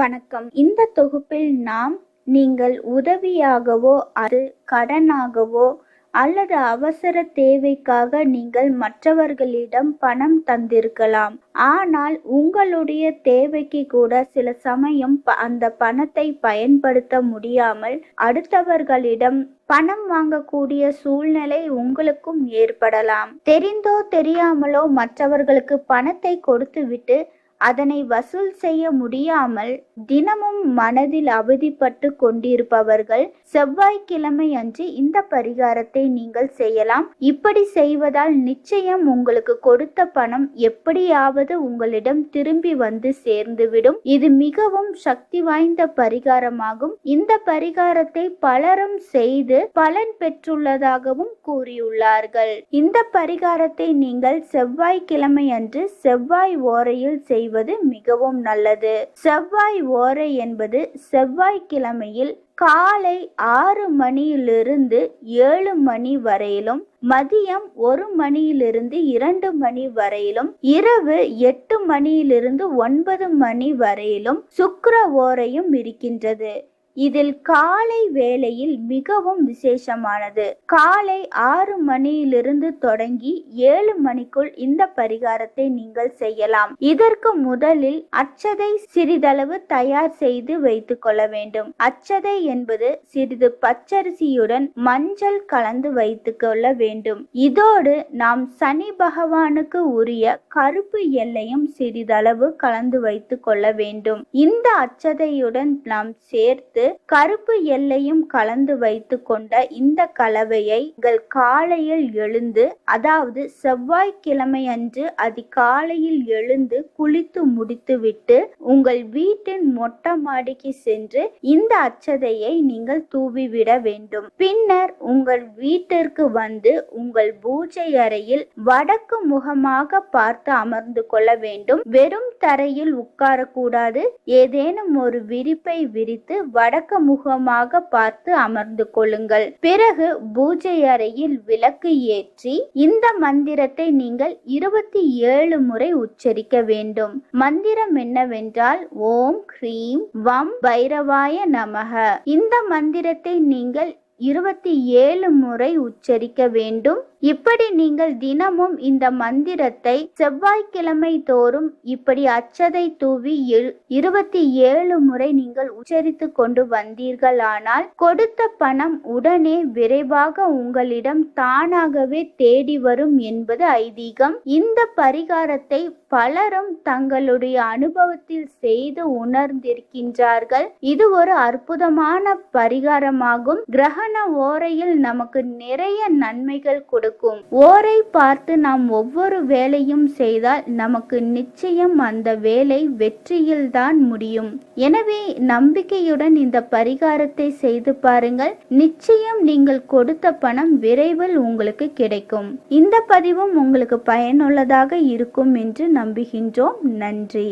வணக்கம். இந்த தொகுப்பில் நாம் நீங்கள் உதவியாகவோ அது கடனாகவோ அல்லது அவசர தேவைக்காக நீங்கள் மற்றவர்களிடம் பணம் தந்திருக்கலாம். ஆனால் உங்களுடைய தேவைக்கு கூட சில சமயம் ப- அந்த பணத்தை பயன்படுத்த முடியாமல் அடுத்தவர்களிடம் பணம் வாங்கக்கூடிய சூழ்நிலை உங்களுக்கும் ஏற்படலாம். தெரிந்தோ தெரியாமலோ மற்றவர்களுக்கு பணத்தை கொடுத்துவிட்டு அதனை வசூல் செய்ய முடியாமல் தினமும் மனதில் அவதிப்பட்டு கொண்டிருப்பவர்கள் செவ்வாய்க்கிழமை அன்று இந்த பரிகாரத்தை நீங்கள் செய்யலாம். இப்படி செய்வதால் நிச்சயம் உங்களுக்கு கொடுத்த பணம் எப்படியாவது உங்களிடம் திரும்பி வந்து சேர்ந்துவிடும். இது மிகவும் சக்தி வாய்ந்த பரிகாரமாகும். இந்த பரிகாரத்தை பலரும் செய்து பலன் பெற்றுள்ளதாகவும் கூறியுள்ளார்கள். இந்த பரிகாரத்தை நீங்கள் செவ்வாய்க்கிழமை அன்று செவ்வாய் ஓரையில் செய்வது மிகவும் நல்லது. செவ்வாய் ஓரை என்பது செவ்வாய்க்கிழமையில் காலை ஆறு மணியிலிருந்து ஏழு மணி வரையிலும் மதியம் ஒரு மணியிலிருந்து இரண்டு மணி வரையிலும் இரவு எட்டு மணியிலிருந்து ஒன்பது மணி வரையிலும் சுக்கர ஓரையும் இருக்கின்றது. இதில் காலை வேளையில் மிகவும் விசேஷமானது. காலை ஆறு மணியிலிருந்து தொடங்கி ஏழு மணிக்குள் இந்த பரிகாரத்தை நீங்கள் செய்யலாம். இதற்கு முதலில் அச்சதை சிறிதளவு தயார் செய்து வைத்துக் கொள்ள வேண்டும். அச்சதை என்பது சிறிது பச்சரிசியுடன் மஞ்சள் கலந்து வைத்துக் கொள்ள வேண்டும். இதோடு நாம் சனி பகவானுக்கு உரிய கருப்பு எல்லையும் சிறிதளவு கலந்து வைத்துக் கொள்ள வேண்டும். இந்த அச்சதையுடன் நாம் சேர்த்து கருப்பு எல்லையும் கலந்து வைத்து கொண்ட இந்த கலவையை காலையில் எழுந்து அதாவது செவ்வாய்க்கிழமை அன்று அதிகாலையில் எழுந்து குளித்து முடித்துவிட்டு உங்கள் வீட்டின் மொட்டை மாடிக்கு சென்று இந்த அச்சதையை நீங்கள் தூவிவிட வேண்டும். பின்னர் உங்கள் வீட்டிற்கு வந்து உங்கள் பூஜை அறையில் வடக்கு முகமாக பார்த்து அமர்ந்து கொள்ள வேண்டும். வெறும் தரையில் உட்காரக்கூடாது. ஏதேனும் ஒரு விரிப்பை விரித்து வடக்கு முகமாக பார்த்து அமர்ந்து கொள்ளுங்கள். பிறகு பூஜை அறையில் விளக்கு ஏற்றி இந்த மந்திரத்தை நீங்கள் இருபத்தி ஏழு முறை உச்சரிக்க வேண்டும். மந்திரம் என்னவென்றால் ஓம் ஹ்ரீம் வம் பைரவாய நமக இந்த மந்திரத்தை நீங்கள் இருபத்தி ஏழு முறை உச்சரிக்க வேண்டும். இப்படி நீங்கள் தினமும் இந்த மந்திரத்தை செவ்வாய்க்கிழமை தோறும் இப்படி அச்சதை தூவி இருபத்தி ஏழு முறை நீங்கள் உச்சரித்து கொண்டு வந்தீர்களானால் கொடுத்த பணம் உடனே விரைவாக உங்களிடம் தானாகவே தேடி வரும் என்பது ஐதீகம். இந்த பரிகாரத்தை பலரும் தங்களுடைய அனுபவத்தில் செய்து உணர்ந்திருக்கின்றார்கள். இது ஒரு அற்புதமான பரிகாரமாகும். கிரகண ஓரையில் நமக்கு நிறைய நன்மைகள் கொடு இருக்கும். ஓரை பார்த்து நாம் ஒவ்வொரு வேலையும் செய்தால் நமக்கு நிச்சயம் அந்த வேலை வெற்றியில்தான் முடியும். எனவே நம்பிக்கையுடன் இந்த பரிகாரத்தை செய்து பாருங்கள். நிச்சயம் நீங்கள் கொடுத்த பணம் விரைவில் உங்களுக்கு கிடைக்கும். இந்த பதிவும் உங்களுக்கு பயனுள்ளதாக இருக்கும் என்று நம்புகின்றோம். நன்றி.